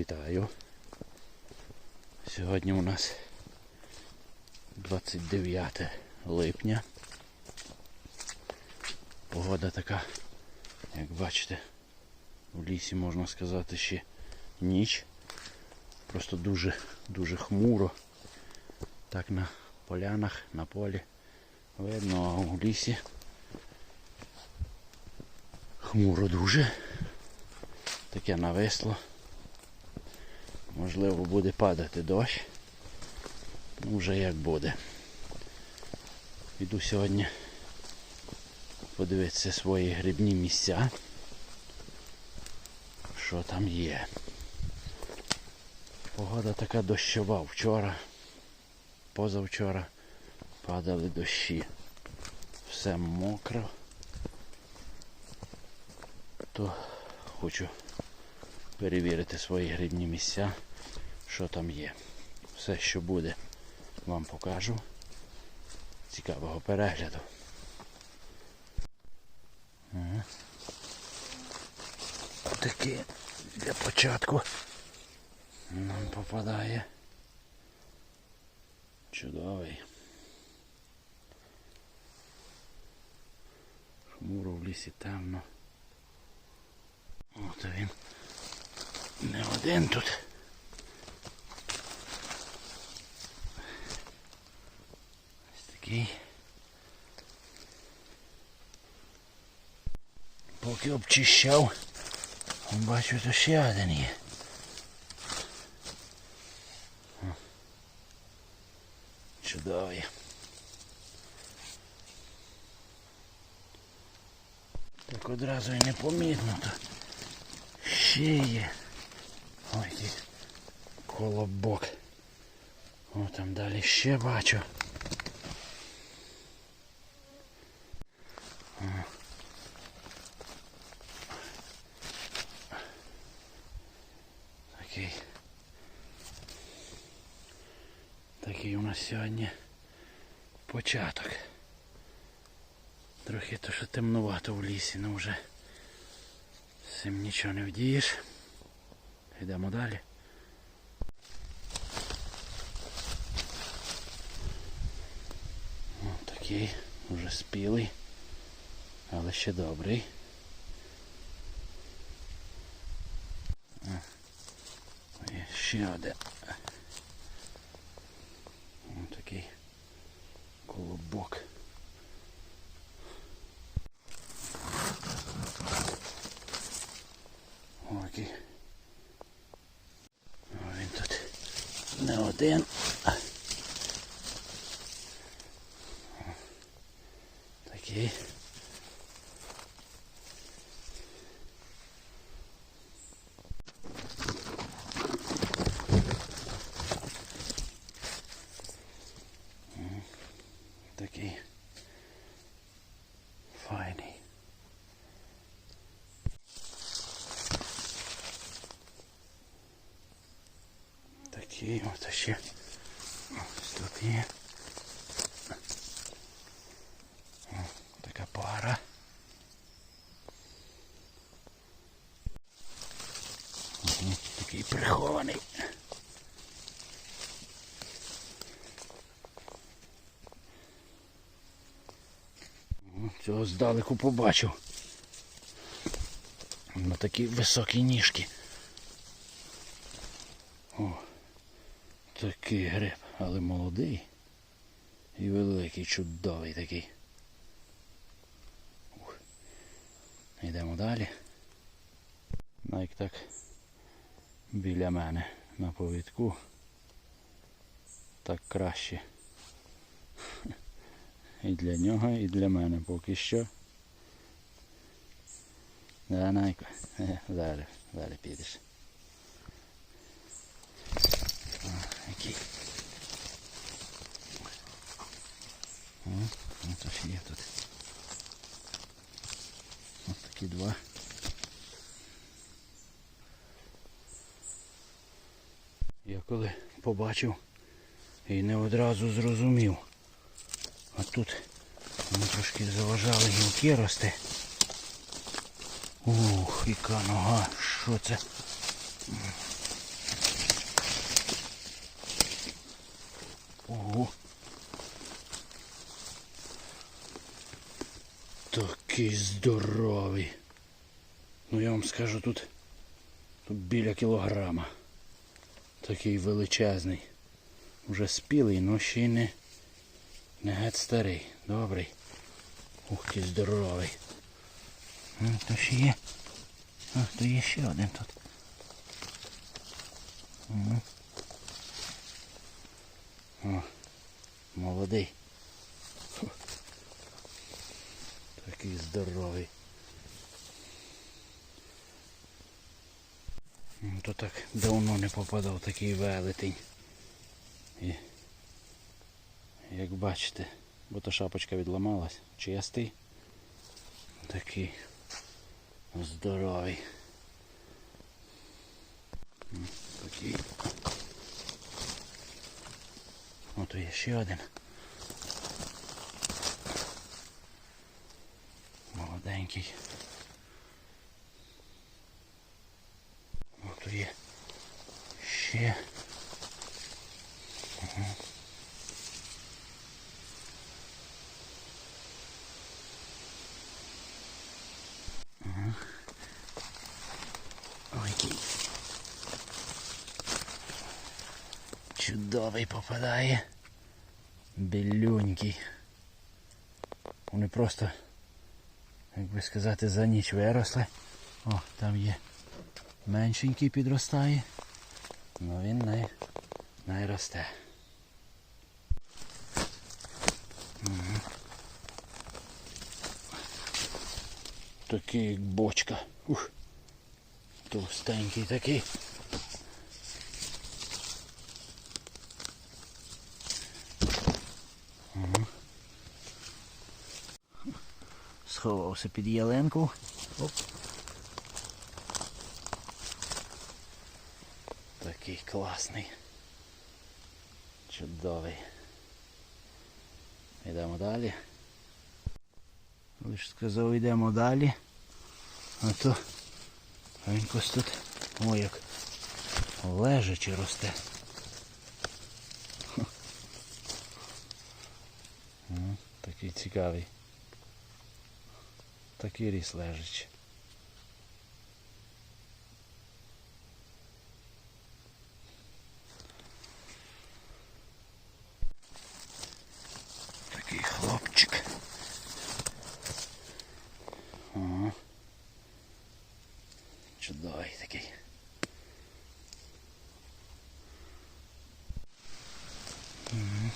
Вітаю. Сьогодні у нас 29 липня. Погода така, як бачите, в лісі можна сказати ще ніч. Просто дуже дуже хмуро. Так на полянах, на полі видно, а у лісі хмуро дуже. Таке нависло. Можливо буде падати дощ. Ну вже як буде. Піду сьогодні подивитися свої грибні місця. Що там є. Погода така дощова. Вчора, позавчора падали дощі. Все мокро. То хочу перевірити свої грибні місця, що там є. Все, що буде, вам покажу. Цікавого перегляду. Таке для початку нам попадає. Чудовий. Хмуро в лісі темно. От він. Не один тут. Ось такий. Поки обчищав, бачу, то ще один є. О. Чудовий. Так одразу і непомітно то ще є. Ой, який колобок. О, там далі ще бачу. О. Такий. Такий у нас сьогодні початок. Трохи то, що темнувато в лісі, ну вже з нічого не вдієш. Йдемо далі. Ось такий, вже спілий, але ще добрий. Є ще один. Ось такий колобок. О, який. О, він тут не один. О, Такий. М, Такий файний. Такий от ще. Ось тут є. О, така пара. Ого, Такий прихований. Цього здалеку побачив. На такі високі ніжки. О, такий гриб, але молодий і великий, чудовий такий. Ух. Йдемо далі. Найк так біля мене на повідку. Так краще. І для нього, і для мене поки що. Да, Найко, Е, зараз, зараз підеш. О, який. Є тут. Ось такі два. Я коли побачив і не одразу зрозумів. А тут ми трошки заважали гілки рости. Ух, яка нога, що це? Ого. Такий здоровий. Ну я вам скажу тут, тут біля кілограма. Такий величезний. Уже спілий, але ще й не, не геть старий. Добрий. Ух ти здоровий. Ну, то ще є. А, то є ще один тут. Мгм. О, молодий. Фу. Такий здоровий. То так давно не попадав такий велетень. І як бачите, бо то шапочка відламалась, чистий. Такий здоровий. Такий. Ото є ще один. Молоденький. Є ще. Який чудовий попадає. Білюнький. Вони просто, як би сказати, за ніч виросли. О, там є меншенький підростає. Ну він най, найросте. Мгм. Такий як бочка. Ух. Товстенький такий. Мгм. Сховався під ялинку. Оп. Такий класний. Чудовий. Йдемо далі. Лиш сказав, йдемо далі. А то він якось тут о як лежачи росте. Такий цікавий. Такий ріс лежачи. Такий хлопчик. Ага. Чудовий такий. Мгм.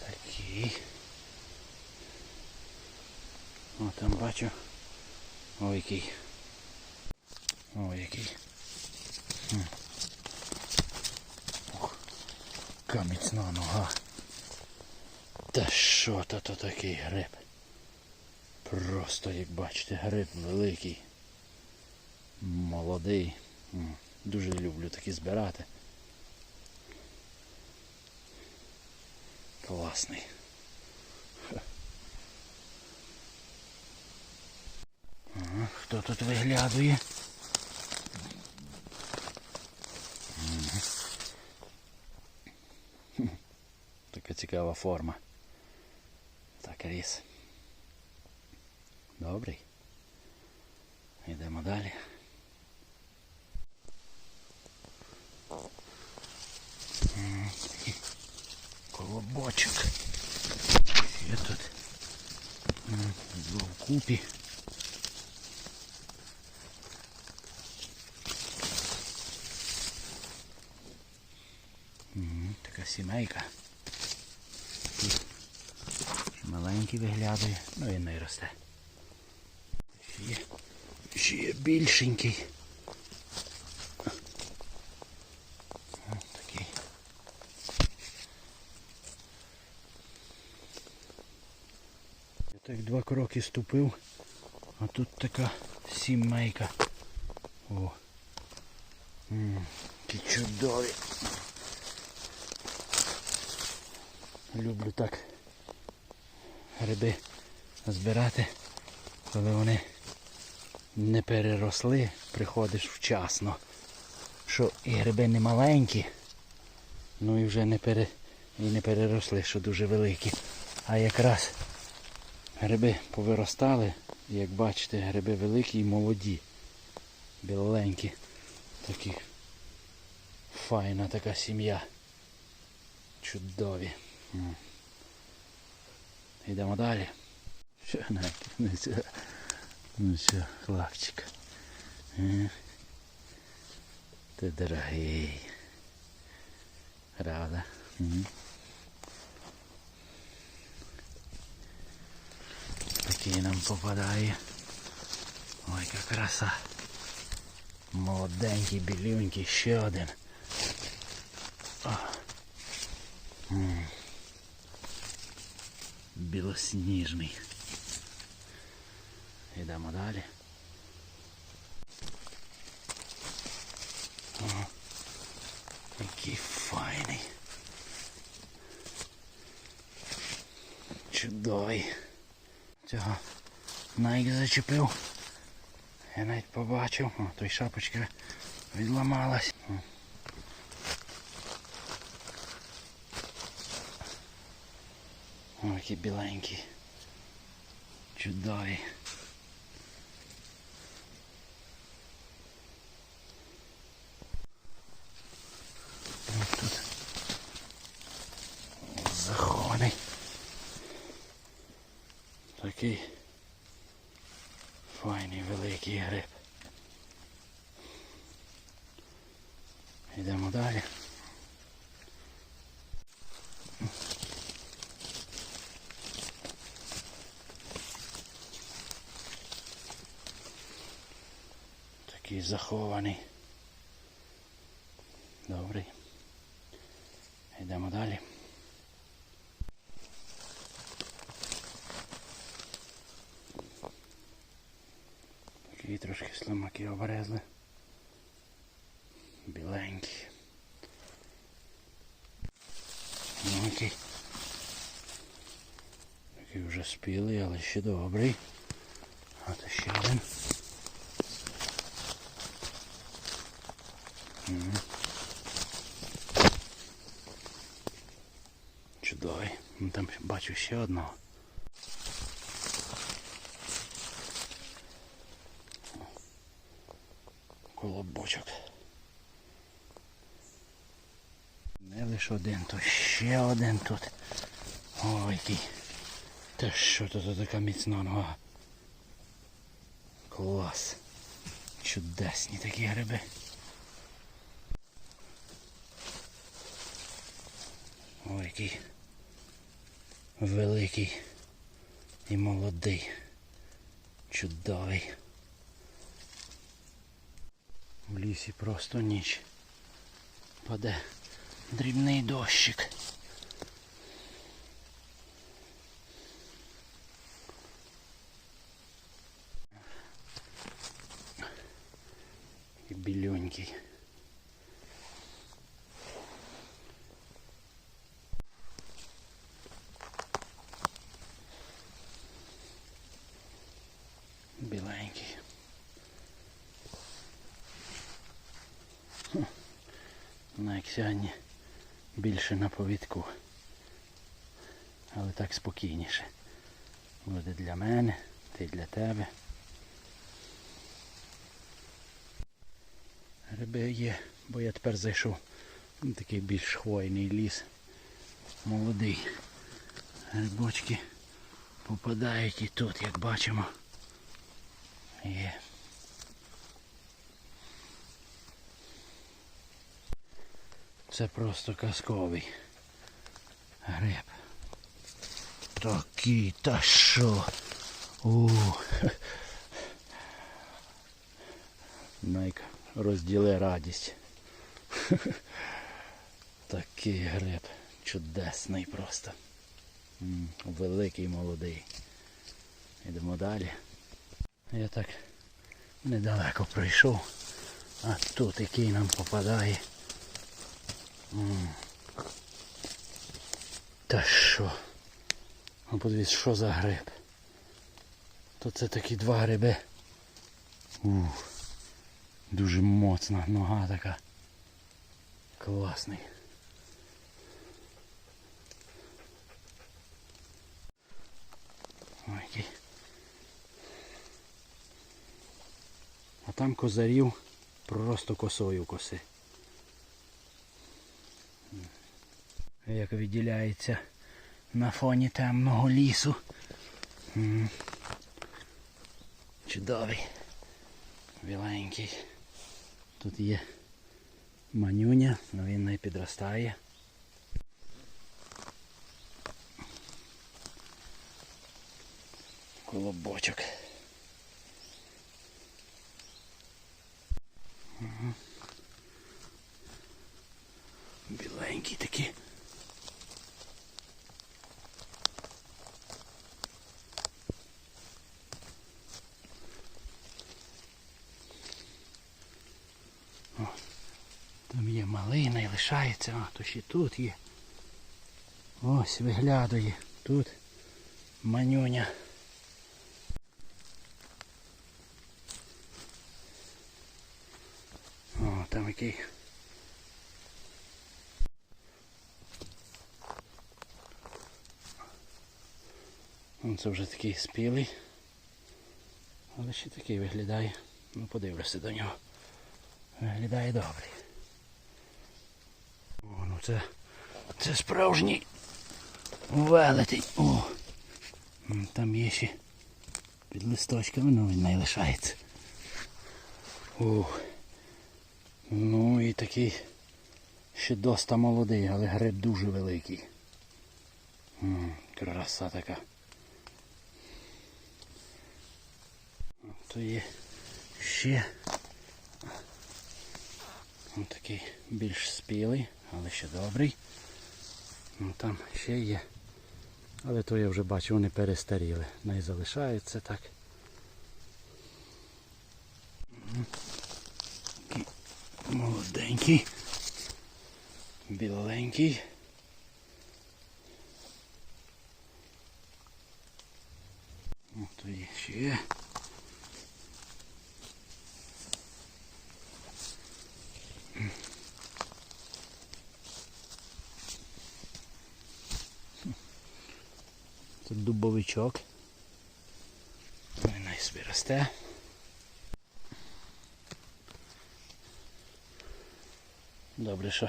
Такий. О, там бачу. Ой, який. Ой, який. Яка міцна нога. Та що то то такий гриб? Просто, як бачите, гриб великий. Молодий. Дуже люблю такі збирати. Класний. Ха. Ага, хто тут виглядує? Така цікава форма. Так, ріс. Добрий. Йдемо далі. Колобочок. Є тут. Два вкупі. М, Така сімейка. Тут Маленький виглядає, ну він не росте. Ще ще є більшенький. Так два кроки ступив, а тут така сімейка. О. М, Які чудові. Люблю так гриби збирати, коли вони не переросли, приходиш вчасно. Що і гриби не маленькі, Ну і вже не пере... і не переросли, що дуже великі. А якраз гриби повиростали. І як бачите, гриби великі і молоді. Біленькі. Такі. Файна така сім'я. Чудові. М. Йдемо далі. Що? Ну що, ну що, хлопчик. Ти дорогий. Правда? Такий нам попадає. Ой, яка краса. Молоденький, білюнький, ще один. А. Білосніжний. Йдемо далі. О, який файний. Чудовий. Цього Найк зачепив. Я навіть побачив. О, той шапочка відламалась. О. біленькі. який біленький. Чудовий. Ось тут захований. Такий файний великий гриб. Йдемо далі. Такий захований. Добрий. Йдемо далі. Такі трошки слимаки обрезли. Біленькі. Ну. Такий вже спілий, але ще добрий. А то ще один. Мгм. Чудовий. Ну, там бачу ще одного. Колобочок. Не лише один, то ще один тут. Ой, який. Та що тут така міцна нога. Клас. Чудесні такі гриби. Ой, який великий і молодий. Чудовий. В лісі просто ніч. Паде дрібний дощик. І білюнький. Біленький. Хм. Ну, як сьогодні більше на повідку. Але так спокійніше. Буде для мене, та й для тебе. Гриби є, бо я тепер зайшов в такий більш хвойний ліс. Молодий. Грибочки попадають і тут, як бачимо. Є. Це просто казковий гриб. Такий, та що? У. Найк розділи радість. Такий гриб. Чудесний просто. Великий молодий. Йдемо далі. Я так недалеко прийшов, а тут який нам попадає. Та що? А подивіться, що за гриб? То це такі два гриби. Ух, Дуже моцна нога така. Класний. Ой. А там козарів просто косою коси. Як відділяється на фоні темного лісу. Чудовий. Біленький. Тут є манюня, але він не підростає. Колобочок. Біленький такий. Малина і лишається, а то ще тут є. Ось виглядає. Тут манюня. О, там який. Он це вже такий спілий. Але ще такий виглядає. Ну подивлюся до нього. Виглядає добре. О, це, це справжній велетень. О! Там є ще під листочками, ну він не лишається. Ух. Ну і такий ще доста молодий, але гриб дуже великий. М, Краса така. То є ще Ось такий більш спілий, але ще добрий. Ну, там ще є. Але то я вже бачу, вони перестаріли. Не залишаються так. Такий молоденький. Біленький. Ось то є ще. Дубовичок. Він собі росте. Добре, що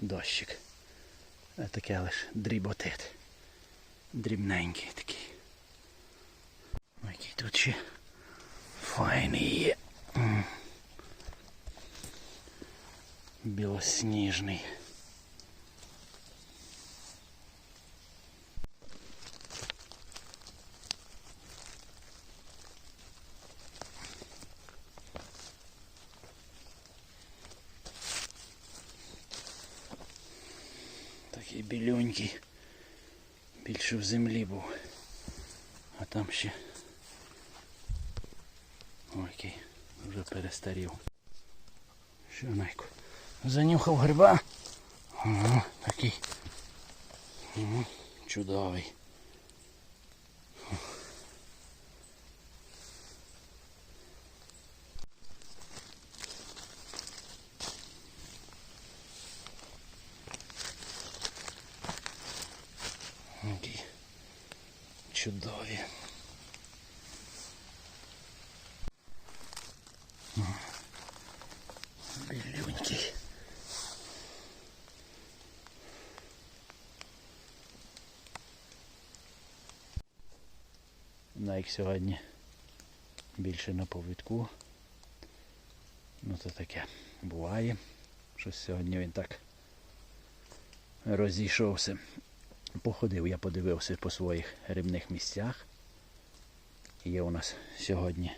дощик. А таке лиш дріботит. Дрібненький такий. Ой, Який тут ще файний є. Білосніжний. Такий білюнький. Більше в землі був. А там ще. Ой, який вже перестарів. Що найку? Занюхав гриба. Ага, такий. Ага, чудовий. Чудові. Найк сьогодні більше на повідку. Ну це таке буває. Щось сьогодні він так розійшовся. Походив, я подивився по своїх рибних місцях. Є у нас сьогодні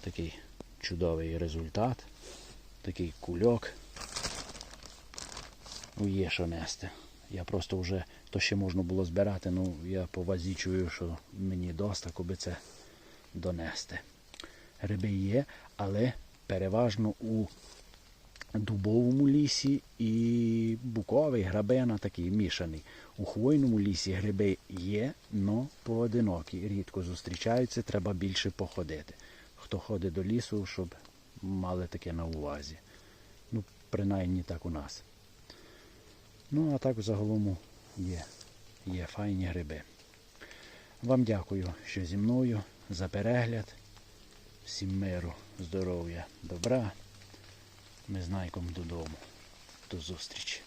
такий чудовий результат, такий кульок. Ну, є що нести. Я просто вже то ще можна було збирати, ну я по вазі чую, що мені доста, аби це донести. Риби є, але переважно у дубовому лісі і буковий, грабена такий мішаний. У хвойному лісі гриби є, але поодинокі. Рідко зустрічаються, треба більше походити. Хто ходить до лісу, щоб мали таке на увазі. Ну, принаймні так у нас. Ну, а так загалом є, є файні гриби. Вам дякую, що зі мною за перегляд. Всім миру, здоров'я, добра. Ми знайком додому. До зустрічі.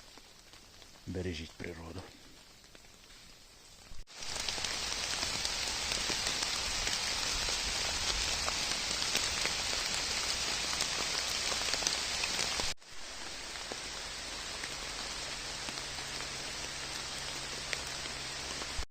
Бережіть природу.